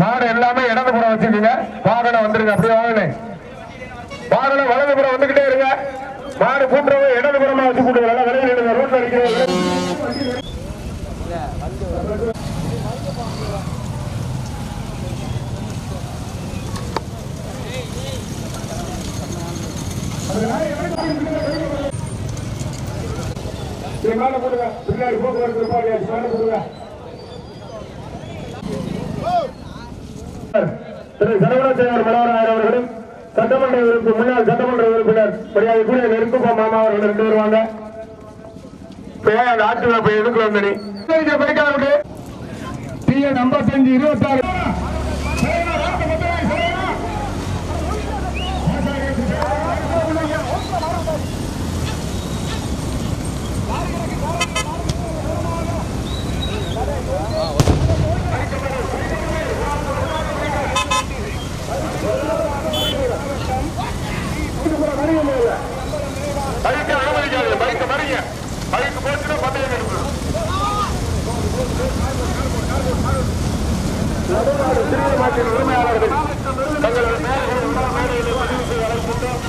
மாடு எல்லாமே இடது இடதுபுறம் வச்சுக்கோங்க. வாகனம் வந்துருங்க அப்படியே வாகனே வாகனம் வலது வலதுபுறம் வந்துகிட்டே இருங்க. மாடு கூட்டுறவங்க இடது இடதுபுறமா வச்சு கூட்டுவாங்க நல்லா விலையில் எடுங்க ரோட்ல அடிக்கிறவங்க பின்னாடி போக்குவரத்து பாடியாச்சு மேல போடுங்க திரு சரவணசேகர் மனோகரன் அவர்களும் சட்டமன்ற உறுப்பு முன்னாள் சட்டமன்ற உறுப்பினர் மரியாதைக்குரிய நெருக்குப்பா மாமா அவர்கள் ரெண்டு வருவாங்க வாங்க. போய் போய் எதுக்குள்ள வந்த ஐம்பத்தஞ்சு இருபத்தாறு. பைக்கை அனுமதிக்காது பைக்கை மறிங்க. பைக்கு போச்சுன்னா பந்தயம் எடுக்கணும் நடுநாடு சிறிய மாட்டின் உரிமையாளர்கள். தங்களது பெயர்களை விழா மேடையில் பதிவு செய்ய அழைக்கின்றோம்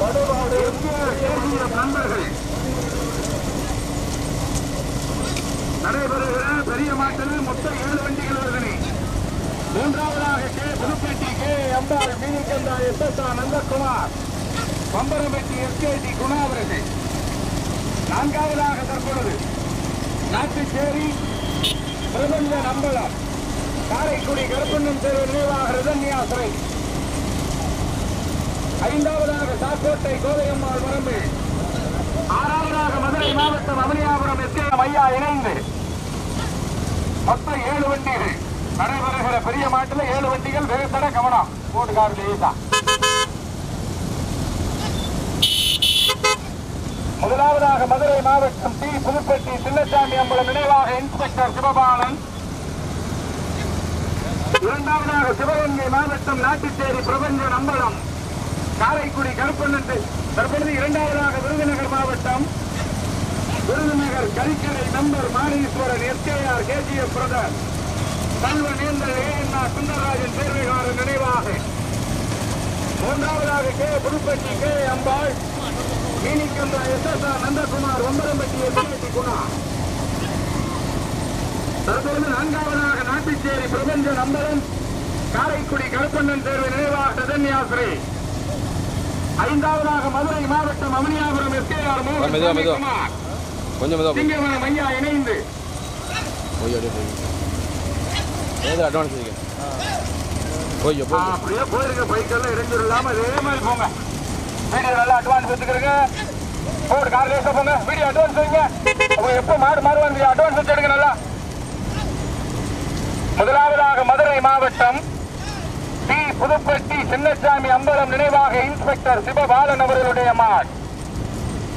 நடுநாடு தேசிய நண்பர்கள். நடைபெறுகிற பெரிய மாட்டில் மொத்தம் ஏழு வண்டிகள் வருகின்றன மூன்றாவதாக K. Puduppettai K. Ambal Meenikandha S. S. R. Nandakumar. Pambarampatti SKD Gunavarasu நான்காவதாக தற்பொழுது. நாட்டுச்சேரி பிரபஞ்ச நம்பலம். காரைக்குடி கருப்பண்ணன் தெரு நினைவாக ரிதன்யாசிரை ஐந்தாவதாக சாக்கோட்டை கோதையம்மாள் வரம்பு. ஆறாவதாக மதுரை மாவட்டம் அமனியாபுரம் எஸ்கேஎம் ஐயா இணைந்து. மொத்தம் ஏழு வண்டிகள். நடைபெறுகிற பெரிய மாட்டில் ஏழு வண்டிகள் வெகுத்தட கவனம். போட்டுக்காரு லேசா. முதலாவதாக மதுரை மாவட்டம் டி. புதுப்பட்டி சின்னசாமி அம்பலம் நினைவாக இன்ஸ்பெக்டர் சிவபாலன். இரண்டாவதாக சிவகங்கை மாவட்டம் நாட்டுச்சேரி பிரபஞ்சன் அம்பலம். காரைக்குடி கருப்பண்ணன் தற்பொழுது இரண்டாவதாக விருதுநகர் மாவட்டம். Virudhunagar Karikkadai number Maniswaran SKR KGF brother. கல்வ நேர்ந்தல் ஏஎன்ஆர் சுந்தரராஜன் சேர்வைகாரன் நினைவாக. மூன்றாவதாக K. Puduppatti K. Ambal. Meenikkandha Nandakumar Onbathampatti SKD Guna தற்பொழுது நான்காவதாக பிரபஞ்ச நம்பரன் காரைக்குடி கருப்பண்ணன் தேர்வு நினைவாக ததன்யாசிரி ஐந்தாவதாக மதுரை மாவட்டம் அமனியாபுரம் எஸ்கேஆர் மோகன். குமார் கொஞ்சம் மெதுவா ஐயா இணைந்து அப்படியே அட்வான்ஸ் இருக்கு பைக்கெல்லாம் இடைஞ்சல் இல்லாம மாதிரி போங்க வீடியோ நல்லா அட்வான்ஸ் எடுத்துக்கிறீங்க. போடு கார் லேஸ் போங்க. வீடியோ அட்வான்ஸ் வைங்க. அப்ப எப்போ மாடு மாறுவாங்க அட்வான்ஸ் வச்சு எடுங்க நல்லா. முதலாவதாக மதுரை மாவட்டம் டி புதுப்பட்டி சின்னசாமி அம்பலம் நினைவாக இன்ஸ்பெக்டர் சிவபாலன் அவர்களுடைய மாட்.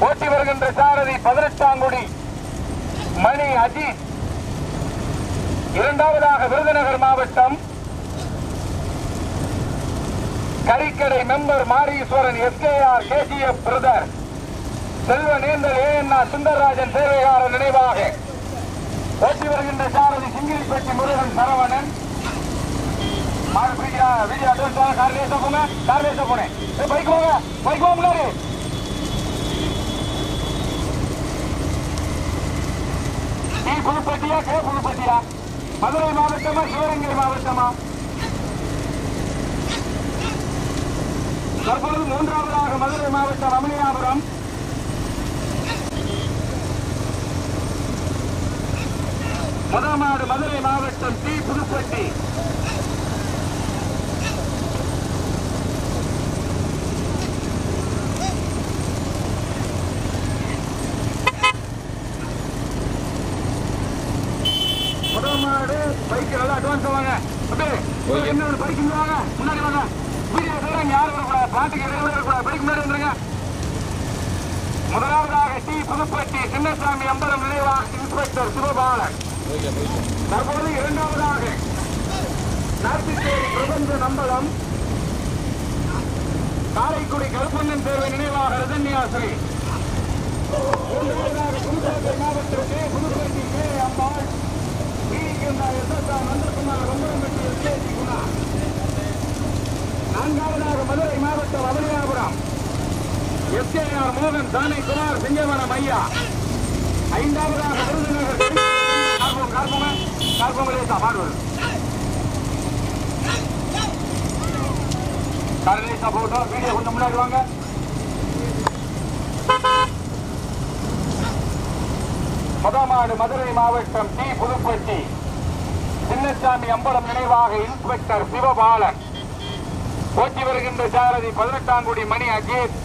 ஓட்டி வருகின்ற சாரதி பதினெட்டாங்குடி மணி அஜித். இரண்டாவதாக விருதுநகர் மாவட்டம் கறிக்கடை member Mariswaran SKR KGF brother. செல்வ நேந்தல் சுந்தரராஜன் சேவையாளர் நினைவாக. ஓட்டி வருகின்ற சாரதி சிங்கிரிப்பட்டி முருகன் சரவணன். மாடு பிடிக்கிறா வீடியோ அட்வான்ஸ் கார் லேசா போங்க கார் லேசா போனேன் பைக் போங்க பைக் போக முன்னாடி. நீ புதுப்பட்டியா கே புதுப்பட்டியா? மதுரை மாவட்டமா சிவகங்கை மாவட்டமா? தற்பொழுது மூன்றாவதாக மதுரை மாவட்டம் ரமணியாபுரம். முதமாடு மதுரை மாவட்டம் டி புதுப்பட்டி. முதமாடு பைக்கு நல்லா அட்வான்ஸ் வாங்க. என்ன பைக்கு வாங்க முன்னாடி வாங்க. வீடியோ தூரம் யாரும் வரக்கூடாது. பாட்டுக்கு இடையில வரக்கூடாது. பைக் முன்னாடி வந்துருங்க. முதலாவதாக டி புதுப்பட்டி சின்னசாமி அம்பலம் நினைவாக இன்ஸ்பெக்டர் சிவபாலன். தற்போது இரண்டாவதாக நாட்டுச்சேரி பிரபஞ்சன் அம்பலம் காரைக்குடி கருப்பண்ணன் தேர்வை நினைவாக ரஜன்யாசிரி. மூன்றாவதாக புதுக்கோட்டை மாவட்டம் கே. புதுப்பட்டி கே. அம்பாள் வீரிக்கந்தா நான்காவதாக மதுரை மாவட்டம் அவனியாபுரம் எஸ்கேஆர் மோகன் தானே குமார் சிங்கவனம் ஐயா. ஐந்தாவதாக விருதுநகர் கார்போங்கலேசா மாடுவது கார்லேசா போட்டோம் வீடியோ கொஞ்சம் முன்னாடி வாங்க. மதுரை மாவட்டம் டி. புதுப்பட்டி. சின்னசாமி அம்பலம் நினைவாக இன்ஸ்பெக்டர் சிவபாலன் போட்டி வருகின்ற சாரதி பதினெட்டாம் குடி மணி அஜித்.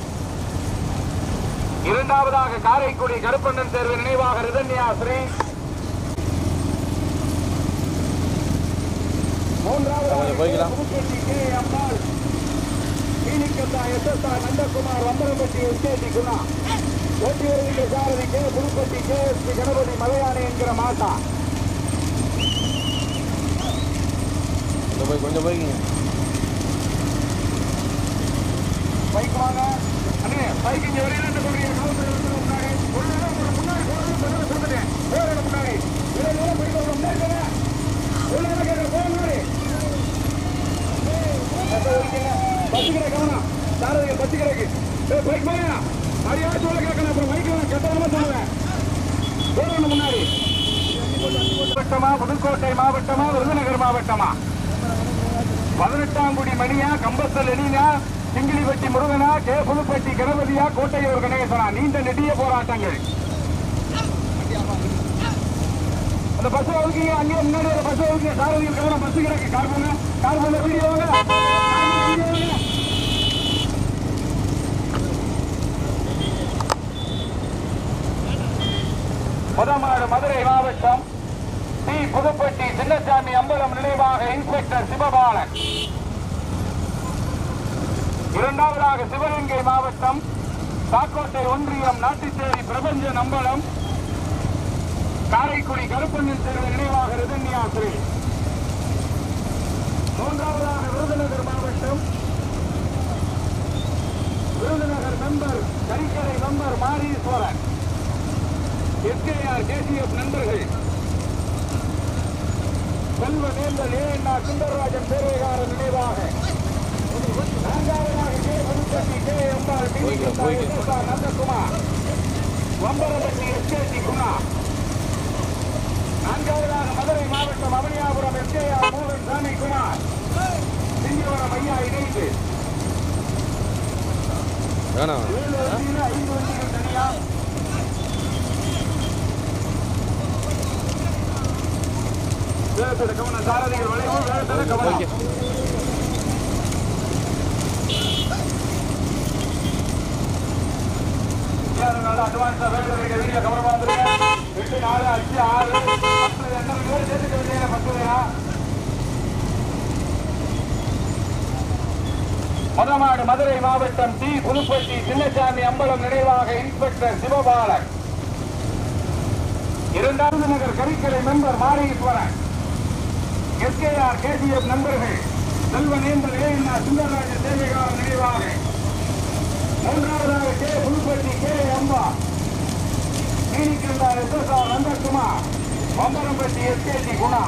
இரண்டாவதாக காரைக்குடி கருப்பண்ணன் தேர்வு நினைவாக ரிதன்யா ஸ்ரீ. மூன்றாவதாக கொஞ்சம் போய்க்கலாம். புதுப்பட்டி கே. அம்மாள் பைக் வாங்க. அண்ணே பைக் இங்க வரையில இருந்து கொண்டு பைக் போங்க மரியாதை சொல்ல கேட்கணும். அப்புறம் பைக் வேணும் சொல்லுவேன். முன்னாடி மாவட்டமா புதுக்கோட்டை மாவட்டமா விருதுநகர் மாவட்டமா? பதினெட்டாம் குடி மணியா கம்பஸ்தல் எலினா சிங்கிலிப்பட்டி முருகனா கே புதுப்பட்டி கணபதியா கோட்டையூர் கணேசனா? நீண்ட நெடிய போராட்டங்கள். அந்த பஸ் ஒதுக்கீங்க அங்கேயே முன்னாடி ஒரு பஸ் ஒதுக்கீங்க சாரதிகள் கவனம் பஸ் கிடக்கு. கார் போங்க கார் போங்க வீடியோ முதமாடு மதுரை மாவட்டம் டி. புதுப்பட்டி சின்னசாமி அம்பலம் நினைவாக இன்ஸ்பெக்டர் சிவபாலன். இரண்டாவதாக சிவகங்கை மாவட்டம் சாக்கோட்டை ஒன்றியம் நாட்டுச்சேரி பிரபஞ்ச நம்பலம் காரைக்குடி கருப்பண்ணன் தெரு நினைவாக ரிதன்யாசிரி மூன்றாவதாக விருதுநகர் மாவட்டம் Virudhunagar member கரிக்கரை member Mariswaran SKR KCF நண்பர்கள். செல்வ நேர்ந்தல் ஏஎன்ஆ சுந்தரராஜன் பேரவைகாரன் நினைவாக. நான்காவதாக கே புதுப்பட்டி கே எம்பாள் போய்க்கலாம், போய்க்கலாம். எஸ்எஸ்ஆர் நந்தகுமார் வம்பரப்பட்டி எஸ்கேடி குமார் நான்காவதாக மதுரை மாவட்டம் அவனியாபுரம் எஸ்கேஆர் மோகன் சாமி குமார் சிங்கவரம் ஐயா இணைந்து வேணாம் ஏழு வண்டியில் ஐந்து வண்டிகள் தனியா வேகத்தோட கவனம் சாரதிகள் வளைவு வேகத்தோட கவனம் வீடியோ கவனமா எட்டு நாலு அஞ்சு ஆறு பத்து சேர்த்துக்க வேண்டிய பத்து மதமாடு மதுரை மாவட்டம் டி புதுப்பட்டி சின்னசாமி அம்பலம் நினைவாக இன்ஸ்பெக்டர் சிவபாலன் இரண்டாவது நகர் Karikkarai member Mariswaran SKR KCF நண்பர்கள் செல்வநேந்தல் ஏஎன்ஆர் சுந்தரராஜ சேவைகாரன் நினைவாக மூன்றாவதாக K Pudupatti K Amba மீனிக்கிருந்தார் S S R Nandakumar Pambarampatti SKD Guna.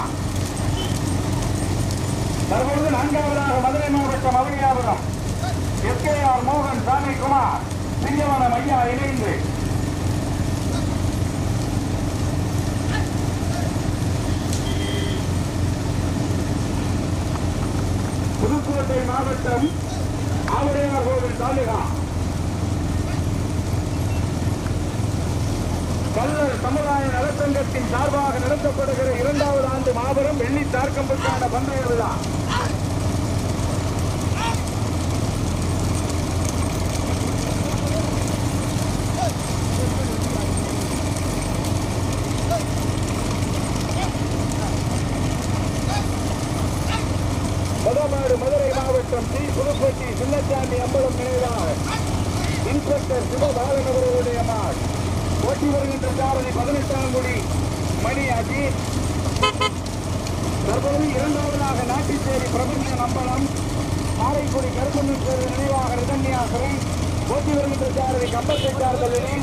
தற்பொழுது நான்காவதாக மதுரை மாவட்டம் மதுரையாபுரம் எஸ்கே ஆர் மோகன் சாமி குமார் சிங்கவனம் ஐயா இணைந்து. புதுக்கோட்டை மாவட்டம் ஆவுடையார் கோவில் தாலுகா. பல்லர் சமுதாய நலச்சங்கத்தின் சார்பாக நடத்தப்படுகிற இரண்டாவது ஆண்டு மாபெரும் வெள்ளி தார்க்கம்புக்கான பந்தய விழா. முதமாடு மதுரை மாவட்டம் டி புதுப்பட்டி சின்னசாமி அம்பலம் நினைவாக இன்ஸ்பெக்டர் சிவபாலன் அவர்களுடைய மாட் ஓட்டி வருகின்ற சாரதி பதினெட்டாம் குடி மணி அஜித். தற்போது இரண்டாவதாக நாட்டிச்சேரி பிரபஞ்சன் அம்பலம் காரைக்குடி கருப்பண்ணன் தேர்வு நினைவாக ரிதன்யாசரி ஓட்டி வருகின்ற சாரதி கம்பத்தெட்டார் கல்லூரி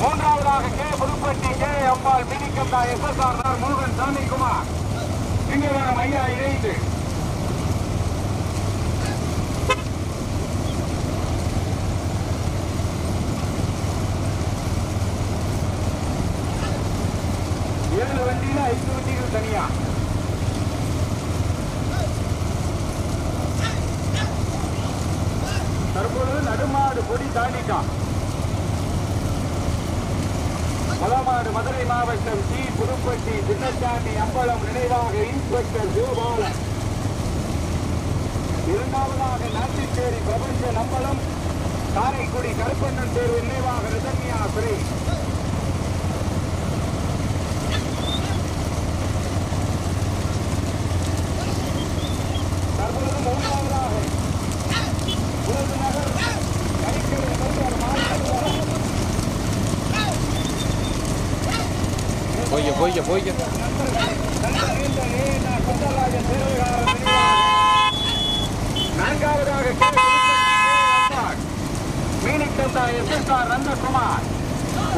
மூன்றாவதாக K. Puduppatti K. Ambal Minikkandha S. S. R. Murugan Samikumar Singavaram ஐயா இணைந்து. வண்டியில ஐந்து வண்டிகள் தனியா? தற்பொழுது நடுமாடு கொடி தாண்டிட்டான். மலமாடு மதுரை மாவட்டம் டி புதுப்பட்டி சின்னசாமி அம்பலம் நினைவாக இன்ஸ்பெக்டர் ஜோபாலன் இரண்டாவதாக நாட்டிச்சேரி பிரபஞ்ச நம்பலம் காரைக்குடி கருப்பண்ணன் தேர்வு நினைவாக ரிதன்யா சுரேஷ் தற்பொழுது மூன்றாவதாக விருதுநகர் கரிக்கடை மருத்துவர் மாநில போய்க்க போய்க்க போய்க்க நான்காவதாக Meenikkandha S S R Nandakumar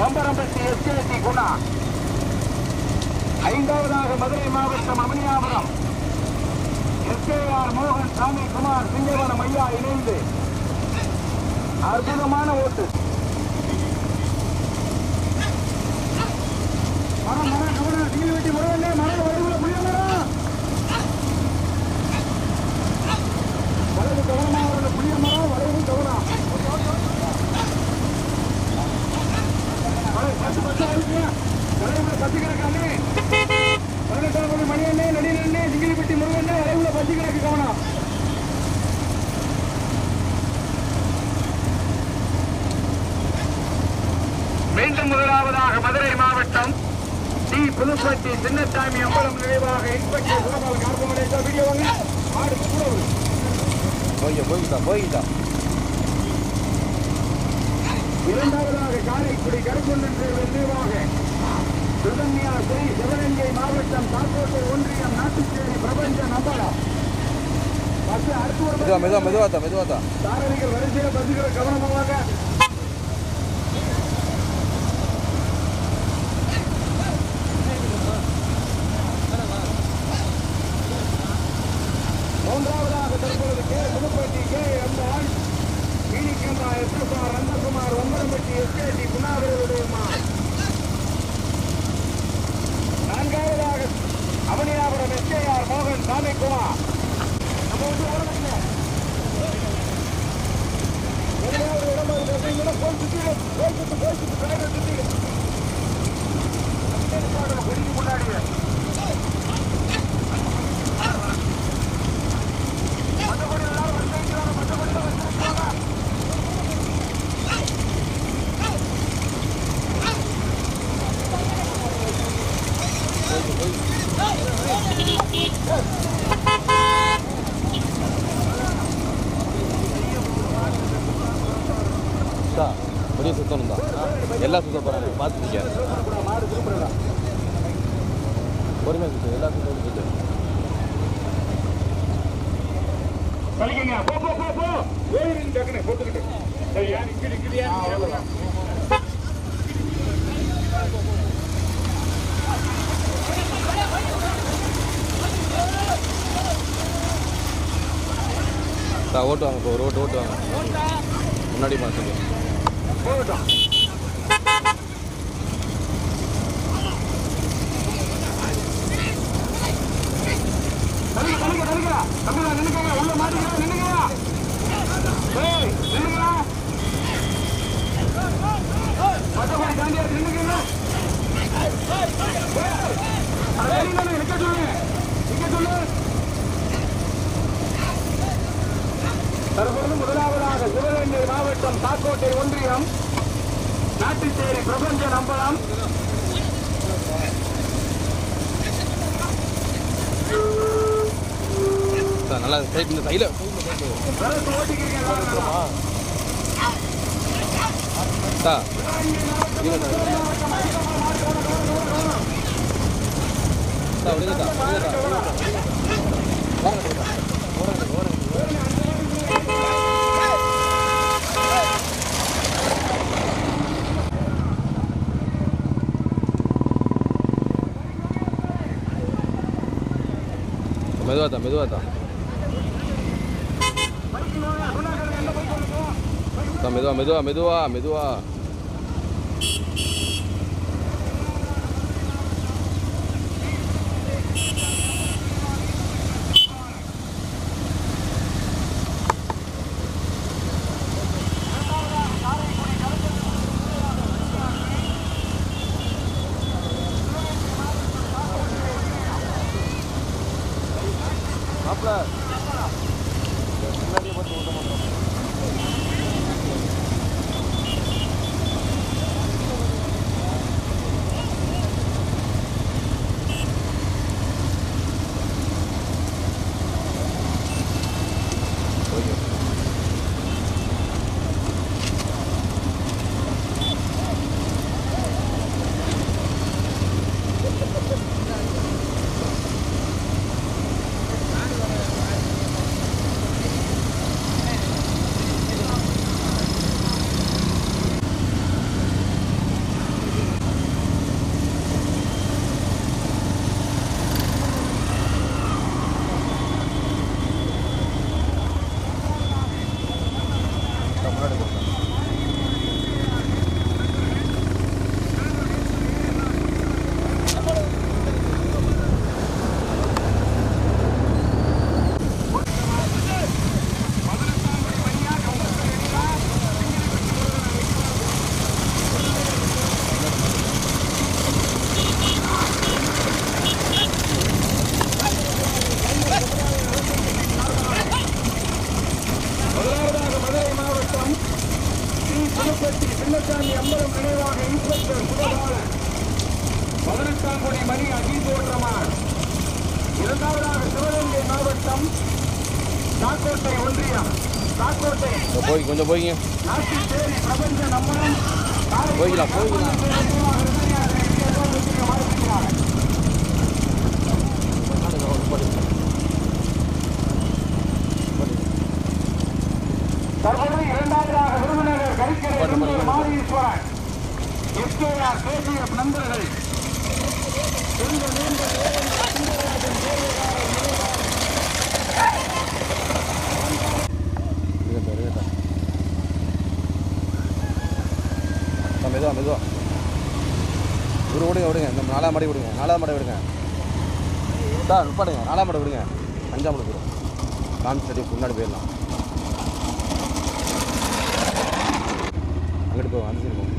Ombarampatti SKC Guna ஐந்தாவதாக மதுரை மாவட்டம் அமனியாபுரம் எஸ்கேஆர் மோகன் சாமி குமார் சிங்கவனம் ஐயா இணைந்து அற்புதமான ஓட்டு. மீண்டும் முதலாவதாக மதுரை மாவட்டம் டி புதுப்பட்டி சின்னசாமி அம்பலம் நினைவாக இன்ஸ்பெக்டர் சிவபாலன் கார்பமேட்டர் வீடியோ வாங்க ஆடு. போய்க்க போய்க்கிட்டா போய்க்கிட்டா இரண்டாவதாக காரைக்குடி கருப்பொன்னன் நினைவாக. சுதன்யா ஸ்ரீ சிவகங்கை மாவட்டம் தாக்கோட்டை ஒன்றியம் நாட்டுச்சேரி பிரபஞ்ச நம்பலம் பஸ் அடுத்து ஒரு மெதுவா மெதுவா மெதுவாத்தா மெதுவாத்தா சாரதிகள் வரிசையில பசுகிற கவனமாக மூன்றாவதாக தற்பொழுது K Puduppatti K MR Meenikkandha S S R Nandakumar Onbarampatti SKD குணாவருடையம்மா நான்காவதாக அவனியாபுரம் எஸ்கேஆர் மோகன் சாமிக்குமார் நம்ம வந்து ஓடணுங்க எங்கேயாவது இடமா இருக்கிறீங்கன்னா போய் சுத்திடு, போய் சுத்து, போய் சுத்து, driver சுத்திடு. அப்படியே நிப்பாட்டுங்க, கொடிக்கு முன்னாடியே. மற்றபடி எல்லாரும் வந்திருக்கிறாங்க, மற்றபடி எல்லாம் வந்திருக்கிறாங்க. தா முடிய சுத்தணும் தான் எல்லாம் சுத்த போகிறாங்க பார்த்துக்க திருப்பக்கூடாது, மாடு திருப்பக்கூடாது. பொறுமையாக சுத்து எல்லா சுத்தம் சுத்து வலிக்குங்க. போ, போ, போ, போ. ஓடிடுங்க டக்குனு, போட்டுக்கிட்டு. சரியா? நிக்கு, நிக்குதியா? அவ்வளவுதான். தா ஓட்டு வாங்க இப்போ ஒரு ஓட்டு ஓட்டு வாங்க முன்னாடி பார்த்துக்க போகட்டும். தள்ளுங்க, தள்ளுங்க, தள்ளுங்க. தம்பிகளா, நின்னுக்கங்க. உள்ள மாட்டிக்கிறா, நின்னுங்க. ஏய், நின்னுங்க. மற்றபடி தாண்டியா நின்னுக்கங்க. ஏய், அட வெளியில நின்னு நிக்க சொல்லு. நிக்க சொல்லு. தற்பொழுது முதலாவதாக சிவகங்கை மாவட்டம் தாக்கோட்டை ஒன்றியம். நாட்டுச்சேரி பிரபஞ்ச நம்பலம். நல்லா சைட் இந்த சைடில். மெதுவாக தான் மெதுவாக தான் மெதுவா மெதுவா மெதுவா மாப்பிள்ள முன்னாடியே பார்த்து ஓட்ட மாட்டோம் ஓகே முன்னாடி போங்க முதலாவதாக மதுரை மாவட்டம் டி. சின்னசாமி அம்பலம் நினைவாக இன்ஸ்பெக்டர் சுபபாலன் பதினெட்டாங்குடி மணி அஜீதோற்றமான் இரண்டாவதாக சிவகங்கை மாவட்டம் தாக்கோட்டை ஒன்றியம். தாக்கோட்டை போய் கொஞ்சம் போய்ங்க. நாட்டுச்சேரி பிரபஞ்ச நம்மளம் போய்க்கலாம், போய்க்கலாம். தற்போது இரண்டாவதாக Virudhunagar Karikkarai number Mariswaran. SKR KCF நண்பர்கள். மெதுவா மெதுவா. இவரு விடுங்க விடுங்க இந்த நாலாம் மாடி விடுங்க நாலாம் மாடி விடுங்க சார் நாலாம் மாடி விடுங்க அஞ்சாம் மாடி போயிடும் கான்செப்ட் முன்னாடி போயிடலாம். அங்கிட்டு போவோம் ஏய்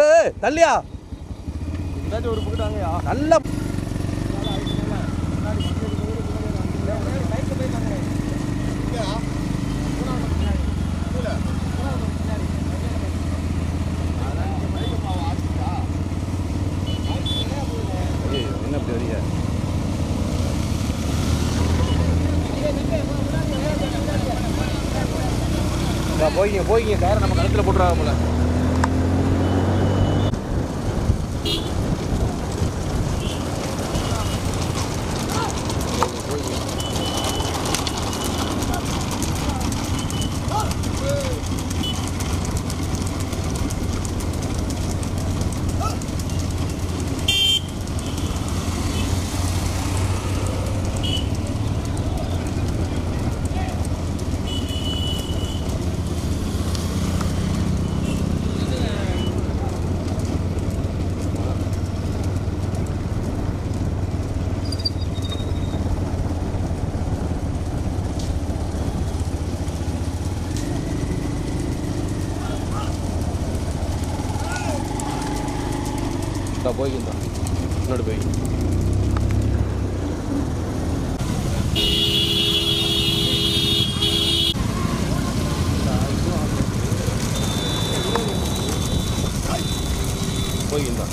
ஏய், தள்ளியா? ஒரு புக்கிட்டாங்கயா நல்லா என்ன இப்படி வரீங்க போய்ங்க போய்ங்க டயரை நம்ம கழுத்தில் போட்டுருவாங்க போல. இந்தா போய்க்கிந்தா முன்னாடி போய். போய்க்கிந்தா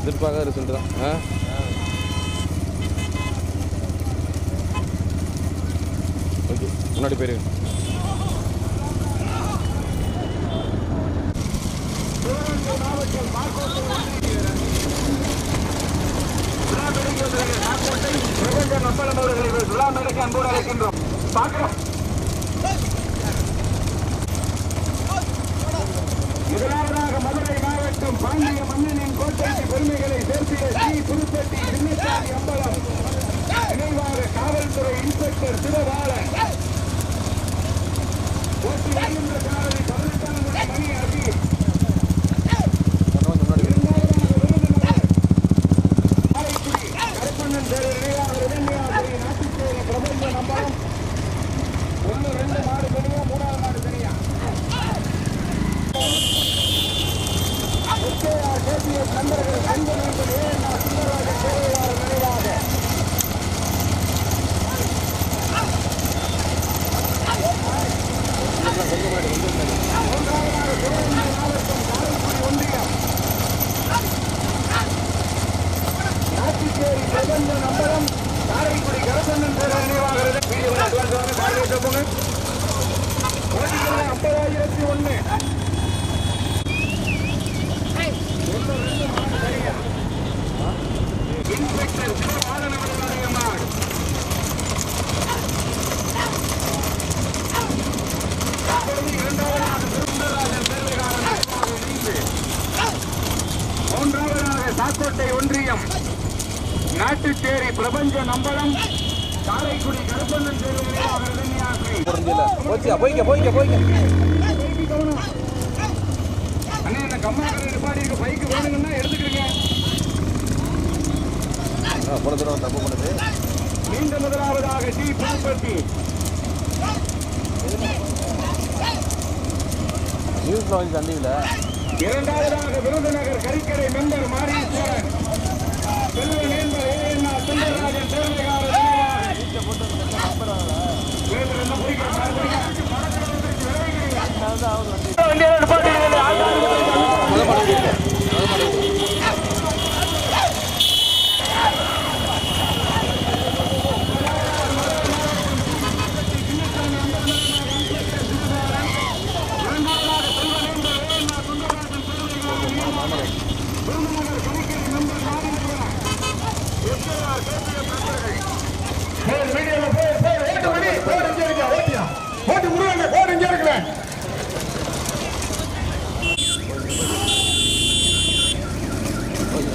எதிர்பார்க்காத ரிசல்ட் தான். ஆ ஓகே முன்னாடி போயிருங்க பிரபஞ்ச நம்பலம் அவர்களை விழா மேடைக்கு அன்போடு முன்னாடி பார்க்கிறோம் முதலாவதாக மதுரை மாவட்டம் பாண்டிய மன்னனின் கோட்டைக்கு பெருமைகளை சேர்த்திய ஸ்ரீ புதுப்பட்டி சின்னசாமி அம்பலம் நினைவாக காவல்துறை இன்ஸ்பெக்டர் சிவபாலன் பதினெட்டாம் மணி போச்சுக்கா போய்க்க போய்க்க போய்க்க முதலாவதாக டி புதுப்பட்டி. நியூஸ்ல வந்து தண்ணியில் இரண்டாவதாக விருதுநகர் கறிக்கடை மெம்பர்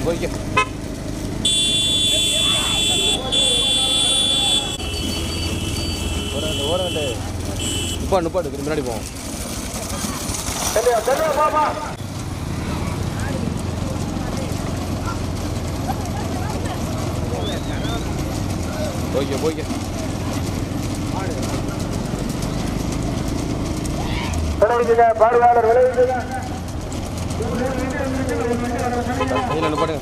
போய்க்க. ஓரங்கட்டு நுப்பா நுப்பாட்டு முன்னாடி போவோம் பாப்பா போய்க்க போய்க்க. பாடுவாளர் விளைவிட்டு நான்காவது